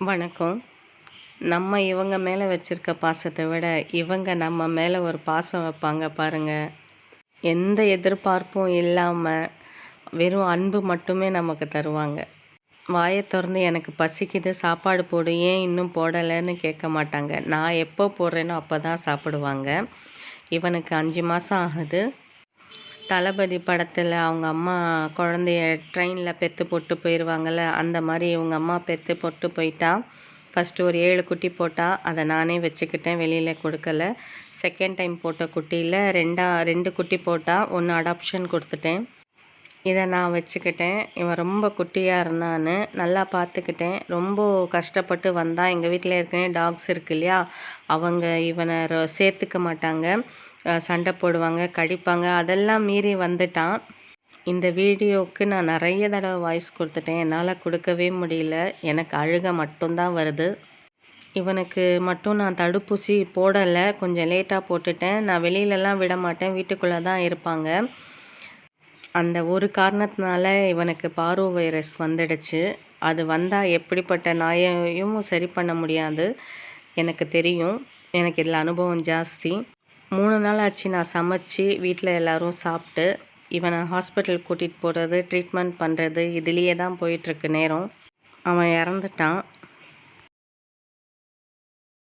வணக்கம். நம்ம இவங்க மேலே வச்சுருக்க பாசத்தை விட இவங்க நம்ம மேலே ஒரு பாசம் வைப்பாங்க பாருங்கள் எந்த எதிர்பார்ப்பும் இல்லாமல் வெறும் அன்பு மட்டுமே நமக்கு தருவாங்க. வாயை திறந்து எனக்கு பசிக்குது சாப்பாடு போடு ஏன் இன்னும் போடலைன்னு கேட்க மாட்டாங்க. நான் எப்போ போடுறேனோ அப்போ தான் சாப்பிடுவாங்க. இவனுக்கு அஞ்சு மாதம் ஆகுது. தளபதி படத்தில் அவங்க அம்மா குழந்தைய ட்ரெயினில் பெற்று போட்டு போயிடுவாங்கள்ல அந்த மாதிரி இவங்க அம்மா பெற்று போட்டு போயிட்டா ஃபஸ்ட்டு ஒரு ஏழு குட்டி போட்டால் அதை நானே வச்சுக்கிட்டேன் வெளியில் கொடுக்கல. செகண்ட் டைம் போட்ட குட்டியில் ரெண்டா ரெண்டு குட்டி போட்டால் ஒன்று அடாப்ஷன் கொடுத்துட்டேன். இதை நான் வச்சுக்கிட்டேன். இவன் ரொம்ப குட்டியாக இருந்தான்னு நல்லா பார்த்துக்கிட்டேன். ரொம்ப கஷ்டப்பட்டு வந்தான் எங்கள் வீட்டில் ஏற்கனவே டாக்ஸ் இருக்கு இல்லையா அவங்க இவனை ரொ- சேர்த்துக்க மாட்டாங்க. சண்டை போடுவாங்க கடிப்பாங்க. அதெல்லாம் மீறி வந்துட்டான். இந்த வீடியோவுக்கு நான் நிறைய தடவை வாய்ஸ் கொடுத்துட்டேன். என்னால் கொடுக்கவே முடியல. எனக்கு அழுக மட்டும்தான் வருது. இவனுக்கு மட்டும் நான் தடுப்பூசி போடலை. கொஞ்சம் லேட்டாக போட்டுட்டேன். நான் வெளியிலலாம் விட மாட்டேன். வீட்டுக்குள்ளே தான் இருப்பாங்க. அந்த ஒரு காரணத்தினால இவனுக்கு பாரோ வைரஸ் வந்துடுச்சு. அது வந்தால் எப்படிப்பட்ட நாயையும் சரி பண்ண முடியாது. எனக்கு தெரியும். எனக்கு இதில் அனுபவம் ஜாஸ்தி. மூணு நாள் ஆச்சு நான் சமைச்சு வீட்டில் எல்லோரும் சாப்பிட்டு இவனை ஹாஸ்பிட்டல் கூட்டிகிட்டு போகிறது ட்ரீட்மெண்ட் பண்ணுறது இதுலேயே தான் போயிட்டுருக்கு நேரம். அவன் இறந்துட்டான்.